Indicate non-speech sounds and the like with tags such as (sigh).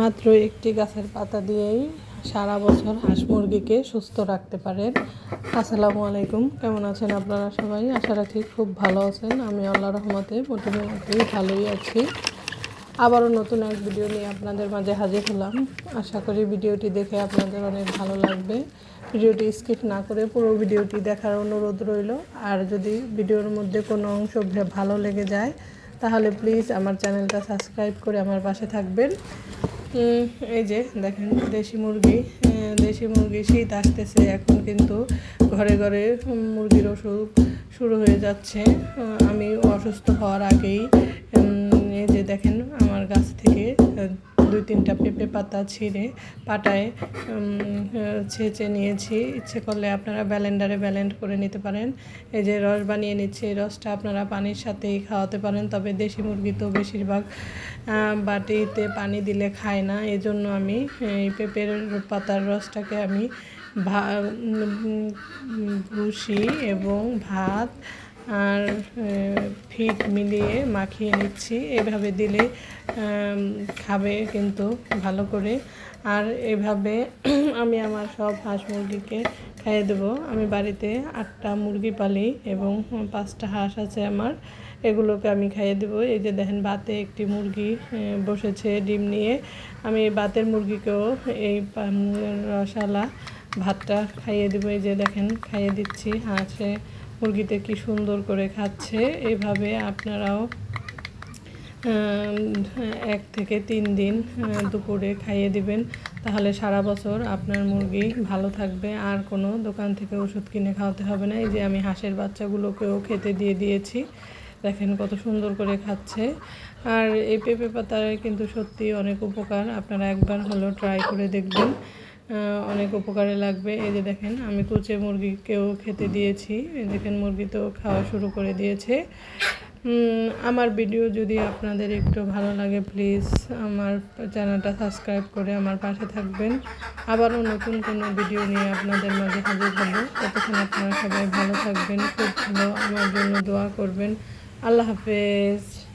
মাত্র একটি গাছের পাতা দিয়েই সারা বছর হাঁস মুরগিকে সুস্থ রাখতে পারেন। আসসালামু আলাইকুম। কেমন আছেন আপনারা সবাই? আশা রাখি খুব ভালো আছেন। আমি আল্লাহ রহমতে মোটামুটি ভালোই আছি। আবারও নতুন এক ভিডিও নিয়ে আপনাদের মাঝে হাজির হলাম। আশা করি ভিডিওটি দেখে আপনাদের অনেক ভালো লাগবে। ভিডিওটি স্কিপ না করে পুরো ভিডিওটি দেখার অনুরোধ রইল। আর যদি ভিডিওর মধ্যে কোনো অংশ ভালো লেগে যায়, তাহলে প্লিজ আমার চ্যানেলটা সাবস্ক্রাইব করে আমার পাশে থাকবেন। এই যে দেখেন, দেশি মুরগি দেশি মুরগি শীত আসতেছে এখন কিন্তু। ঘরে ঘরে মুরগির অসুখ শুরু হয়ে যাচ্ছে। আমি অসুস্থ হওয়ার আগেই তিনটা পেঁপে পাতা ছিঁড়ে পাটায় ছেঁচে নিয়েছি। ইচ্ছে করলে আপনারা ব্যালেন্ডারে ব্যালেন্ড করে নিতে পারেন। এই যে রস বানিয়ে নিচ্ছে, এই রসটা আপনারা পানির সাথেই খাওয়াতে পারেন। তবে দেশি মুরগি তো বেশিরভাগ বাটিতে পানি দিলে খায় না। এই জন্য আমি এই পেঁপের পাতার রসটাকে আমি ভা ভুসি এবং ভাত আর ফিট মিলিয়ে মাখিয়ে নিচ্ছি। এভাবে দিলে খাবে কিন্তু ভালো করে। আর এভাবে (clears throat) আমি আমার সব হাঁস মুরগিকে খাইয়ে দেবো। আমি বাড়িতে আটটা মুরগি পালি এবং পাঁচটা হাঁস আছে আমার। এগুলোকে আমি খাইয়ে দেবো। এই যে দেখেন, বাতে একটি মুরগি বসেছে ডিম নিয়ে। আমি বাতের মুরগিকেও এই রসালা ভাতটা খাইয়ে দেবো। এই যে দেখেন, খাইয়ে দিচ্ছি হাঁসে। মুরগিতে কি সুন্দর করে খাচ্ছে। এভাবে আপনারাও এক থেকে তিন দিন দুপুরে খাইয়ে দিবেন। তাহলে সারা বছর আপনার মুরগি ভালো থাকবে। আর কোনো দোকান থেকে ওষুধ কিনে খাওয়াতে হবে না। এই যে আমি হাঁসের বাচ্চাগুলোকেও খেতে দিয়ে দিয়েছি। দেখেন কত সুন্দর করে খাচ্ছে। আর এই পেঁপে পাতার কিন্তু সত্যি অনেক উপকার। আপনারা একবার হলেও ট্রাই করে দেখবেন। অনেক উপকারে লাগবে। এই যে দেখেন, আমি কুচে মুরগিকেও খেতে দিয়েছি। দেখেন, মুরগি তো খাওয়া শুরু করে দিয়েছে। আমার ভিডিও যদি আপনাদের একটু ভালো লাগে, প্লিজ আমার চ্যানেলটা সাবস্ক্রাইব করে আমার পাশে থাকবেন। আবারও নতুন কোনো ভিডিও নিয়ে আপনাদের মাঝে হাজির হব। ততক্ষণ আপনারা সবাই ভালো থাকবেন, খুব ভালো আমার জন্য দোয়া করবেন। আল্লাহ হাফেজ।